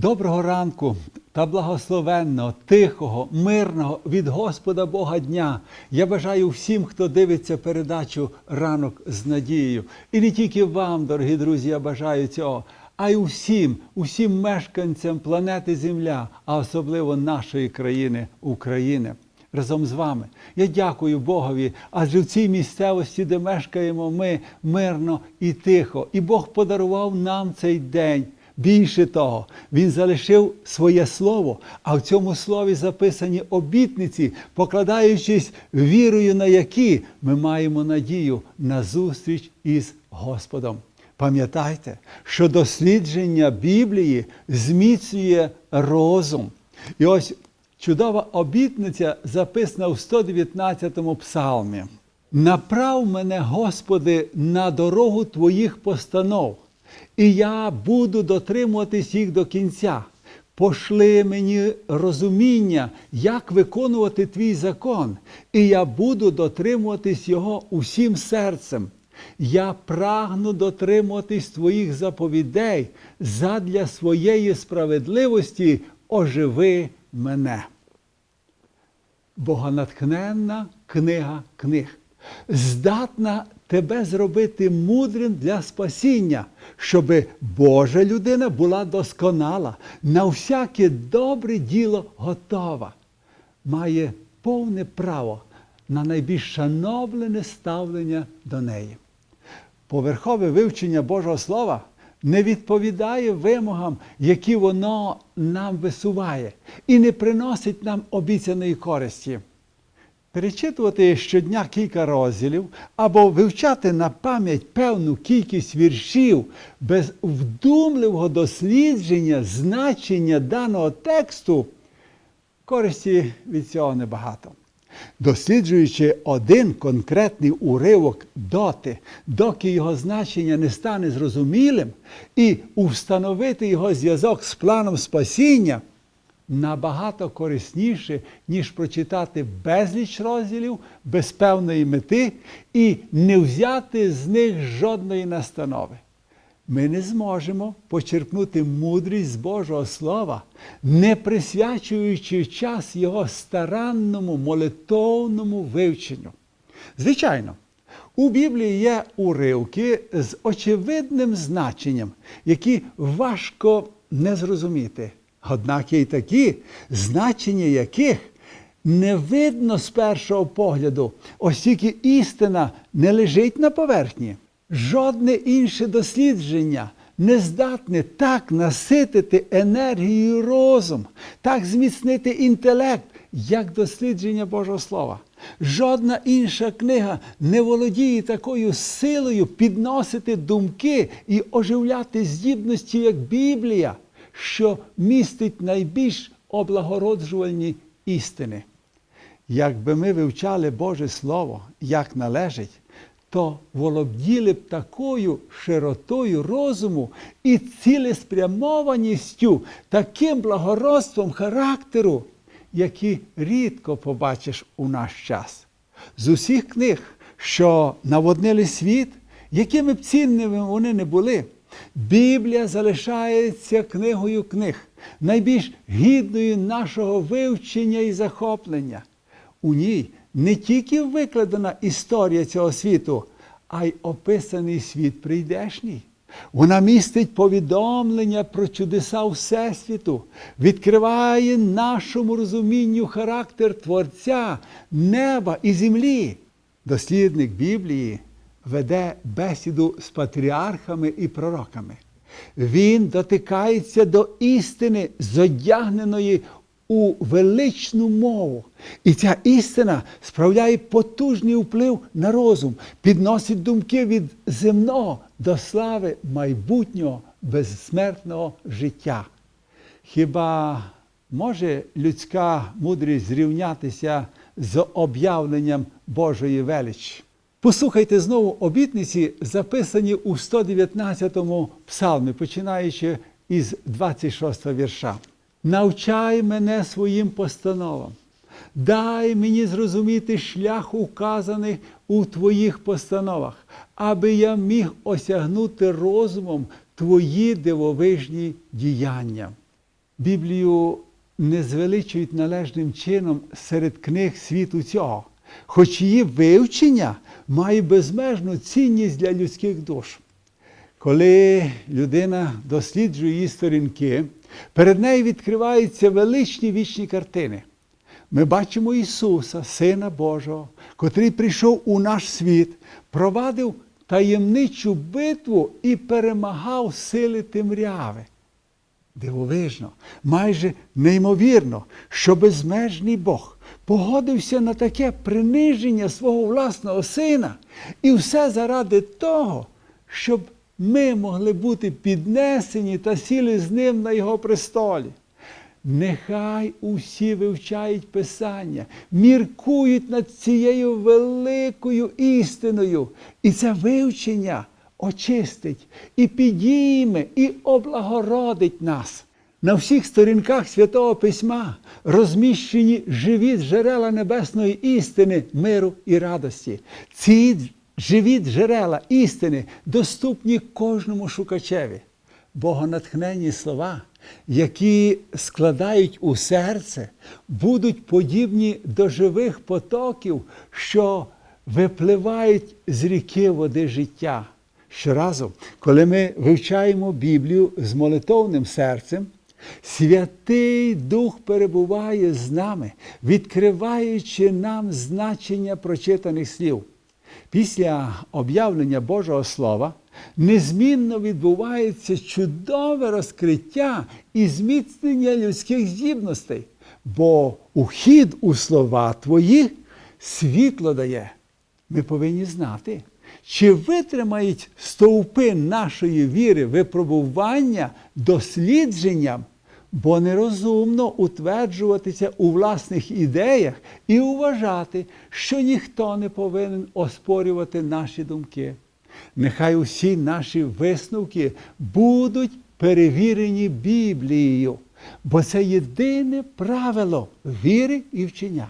Доброго ранку та благословенного, тихого, мирного від Господа Бога дня. Я бажаю всім, хто дивиться передачу ранок з надією. І не тільки вам, дорогі друзі, я бажаю цього, а й усім, усім мешканцям планети Земля, а особливо нашої країни України. Разом з вами. Я дякую Богові, адже в цій місцевості, де мешкаємо ми мирно і тихо. І Бог подарував нам цей день. Більше того, Він залишив своє слово, а в цьому слові записані обітниці, покладаючись вірою, на які ми маємо надію на зустріч із Господом. Пам'ятайте, що дослідження Біблії зміцнює розум. І ось чудова обітниця записана в 119-му псалмі. Направ мене, Господи, на дорогу Твоїх постанов, і я буду дотримуватись їх до кінця. Пошли мені розуміння, як виконувати твій закон, і я буду дотримуватись його усім серцем. Я прагну дотримуватись твоїх заповідей задля своєї справедливості оживи мене. Богонатхненна книга книг, здатна тебе зробити мудрим для спасіння, щоби Божа людина була досконала, на всяке добре діло готова, має повне право на найбільш шановлене ставлення до неї. Поверхове вивчення Божого Слова не відповідає вимогам, які воно нам висуває, і не приносить нам обіцяної користі. Перечитувати щодня кілька розділів або вивчати на пам'ять певну кількість віршів без вдумливого дослідження значення даного тексту, користі від цього небагато. Досліджуючи один конкретний уривок доти, доки його значення не стане зрозумілим, і установити його зв'язок з планом спасіння, набагато корисніше, ніж прочитати безліч розділів без певної мети і не взяти з них жодної настанови. Ми не зможемо почерпнути мудрість з Божого Слова, не присвячуючи час його старанному молитовному вивченню. Звичайно, у Біблії є уривки з очевидним значенням, які важко не зрозуміти. Однак є й такі, значення яких не видно з першого погляду, оскільки істина не лежить на поверхні. Жодне інше дослідження не здатне так наситити енергією розум, так зміцнити інтелект, як дослідження Божого Слова. Жодна інша книга не володіє такою силою підносити думки і оживляти здібності, як Біблія, що містить найбільш облагороджувальні істини. Якби ми вивчали Боже Слово як належить, то володіли б такою широтою розуму і цілеспрямованістю, таким благородством характеру, які рідко побачиш у наш час. З усіх книг, що наводнили світ, якими б цінними вони не були, Біблія залишається книгою книг, найбільш гідною нашого вивчення і захоплення. У ній не тільки викладена історія цього світу, а й описаний світ прийдешній. Вона містить повідомлення про чудеса Всесвіту, відкриває нашому розумінню характер Творця, неба і землі. Дослідник Біблії веде бесіду з патріархами і пророками. Він дотикається до істини, зодягненої у величну мову. І ця істина справляє потужний вплив на розум, підносить думки від земного до слави майбутнього безсмертного життя. Хіба може людська мудрість зрівнятися з об'явленням Божої величі? Послухайте знову обітниці, записані у 119-му псалмі, починаючи із 26 вірша. Навчай мене своїм постановам, дай мені зрозуміти шлях, указаний у твоїх постановах, аби я міг осягнути розумом твої дивовижні діяння. Біблію не звеличують належним чином серед книг світу цього, хоч її вивчення має безмежну цінність для людських душ. Коли людина досліджує її сторінки, перед нею відкриваються величні вічні картини. Ми бачимо Ісуса, Сина Божого, котрий прийшов у наш світ, провадив таємничу битву і перемагав сили темряви. Дивовижно, майже неймовірно, що безмежний Бог погодився на таке приниження свого власного сина, і все заради того, щоб ми могли бути піднесені та сіли з ним на його престолі. Нехай усі вивчають Писання, міркують над цією великою істиною, і це вивчення очистить і підійме, і облагородить нас. На всіх сторінках Святого Письма розміщені живі джерела небесної істини, миру і радості. Ці живі джерела істини доступні кожному шукачеві. Богонатхненні слова, які складають у серце, будуть подібні до живих потоків, що випливають з ріки води життя. Щоразу, коли ми вивчаємо Біблію з молитовним серцем, Святий Дух перебуває з нами, відкриваючи нам значення прочитаних слів. Після об'явлення Божого Слова незмінно відбувається чудове розкриття і зміцнення людських здібностей, бо ухід у слова твої світло дає. Ми повинні знати, чи витримають стовпи нашої віри випробування дослідженням, бо нерозумно утверджуватися у власних ідеях і вважати, що ніхто не повинен оспорювати наші думки. Нехай усі наші висновки будуть перевірені Біблією, бо це єдине правило віри і вчення.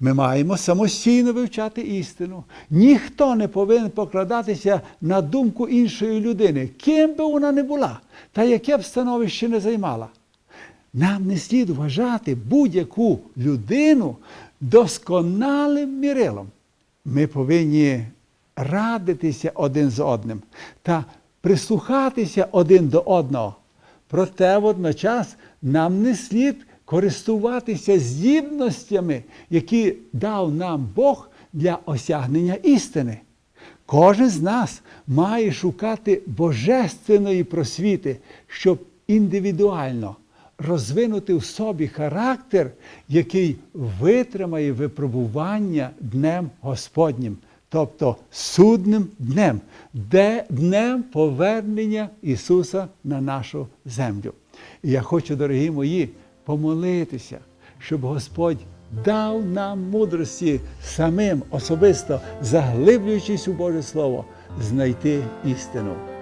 Ми маємо самостійно вивчати істину. Ніхто не повинен покладатися на думку іншої людини, ким би вона не була, та яке б становище не займала. Нам не слід вважати будь-яку людину досконалим мірилом. Ми повинні радитися один з одним та прислухатися один до одного. Проте водночас нам не слід користуватися здібностями, які дав нам Бог для осягнення істини. Кожен з нас має шукати божественної просвіти, щоб індивідуально розвинути в собі характер, який витримає випробування Днем Господнім, тобто судним днем, де днем повернення Ісуса на нашу землю. І я хочу, дорогі мої, помолитися, щоб Господь дав нам мудрості самим особисто, заглиблюючись у Боже Слово, знайти істину.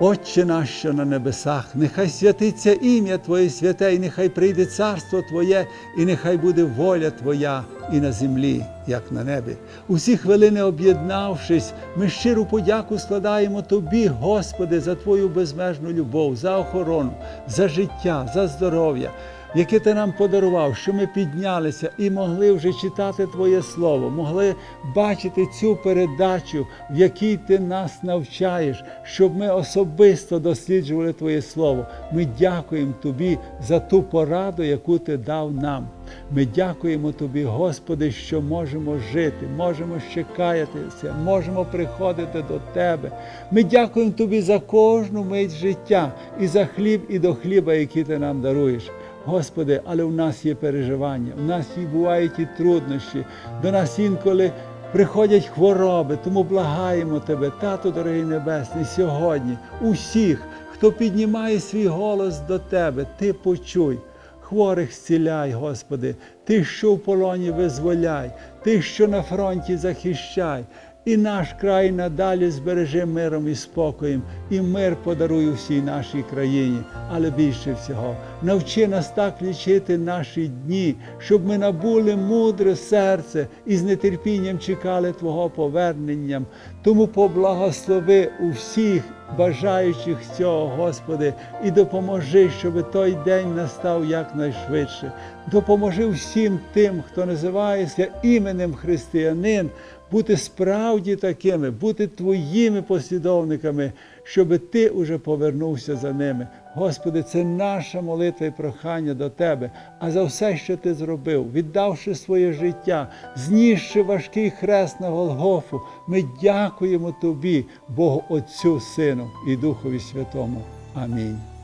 Отче наш, на небесах, нехай святиться ім'я Твоє святе, і нехай прийде царство Твоє, і нехай буде воля Твоя і на землі, як на небі. Усі хвилини об'єднавшись, ми щиру подяку складаємо Тобі, Господи, за Твою безмежну любов, за охорону, за життя, за здоров'я. Яке ти нам подарував, що ми піднялися і могли вже читати Твоє Слово, могли бачити цю передачу, в якій ти нас навчаєш, щоб ми особисто досліджували Твоє Слово. Ми дякуємо Тобі за ту пораду, яку Ти дав нам. Ми дякуємо Тобі, Господи, що можемо жити, можемо ще каятися, можемо приходити до Тебе. Ми дякуємо Тобі за кожну мить життя і за хліб, і до хліба, який ти нам даруєш. Господи, але у нас є переживання, у нас і бувають і труднощі, до нас інколи приходять хвороби, тому благаємо Тебе, Тату дорогий Небесний, сьогодні усіх, хто піднімає свій голос до Тебе, Ти почуй. Хворих зціляй, Господи, Ти, що в полоні визволяй, Ти, що на фронті захищай. І наш край надалі збережи миром і спокоєм, і мир подаруй усій нашій країні. Але більше всього, навчи нас так лічити наші дні, щоб ми набули мудре серце і з нетерпінням чекали Твого повернення. Тому поблагослови усіх бажаючих цього, Господи, і допоможи, щоб той день настав якнайшвидше. Допоможи всім тим, хто називається іменем християнин, бути справді такими, бути твоїми послідовниками, щоб ти уже повернувся за ними. Господи, це наша молитва і прохання до Тебе, а за все, що Ти зробив, віддавши своє життя, знісши важкий хрест на Голгофу, ми дякуємо Тобі, Богу Отцю, Сину і Духові Святому. Амінь.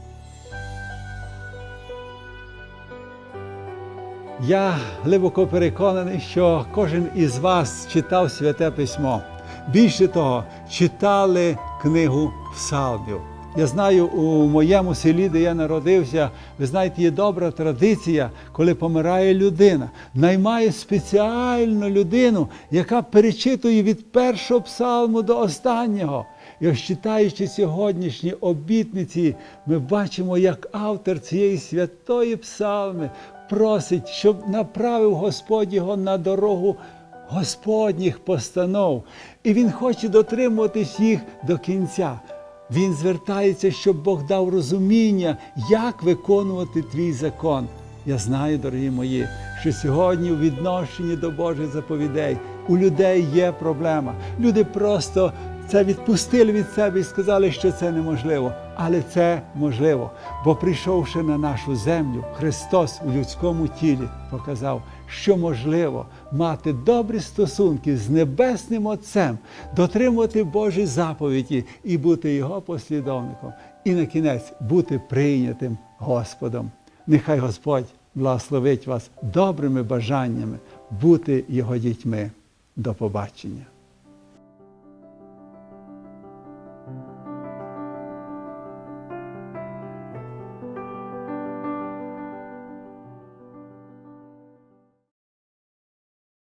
Я глибоко переконаний, що кожен із вас читав святе письмо. Більше того, читали книгу Псалмів. Я знаю, у моєму селі, де я народився, ви знаєте, є добра традиція, коли помирає людина, наймає спеціальну людину, яка перечитує від першого псалму до останнього. І ось читаючи сьогоднішні обітниці, ми бачимо, як автор цієї святої псалми просить, щоб направив Господь його на дорогу Господніх постанов. І він хоче дотримуватись їх до кінця. Він звертається, щоб Бог дав розуміння, як виконувати твій закон. Я знаю, дорогі мої, що сьогодні у відношенні до Божих заповідей у людей є проблема. Люди просто це відпустили від себе і сказали, що це неможливо. Але це можливо, бо прийшовши на нашу землю, Христос у людському тілі показав, що можливо мати добрі стосунки з Небесним Отцем, дотримувати Божі заповіді і бути Його послідовником, і на кінець бути прийнятим Господом. Нехай Господь благословить вас добрими бажаннями бути Його дітьми. До побачення.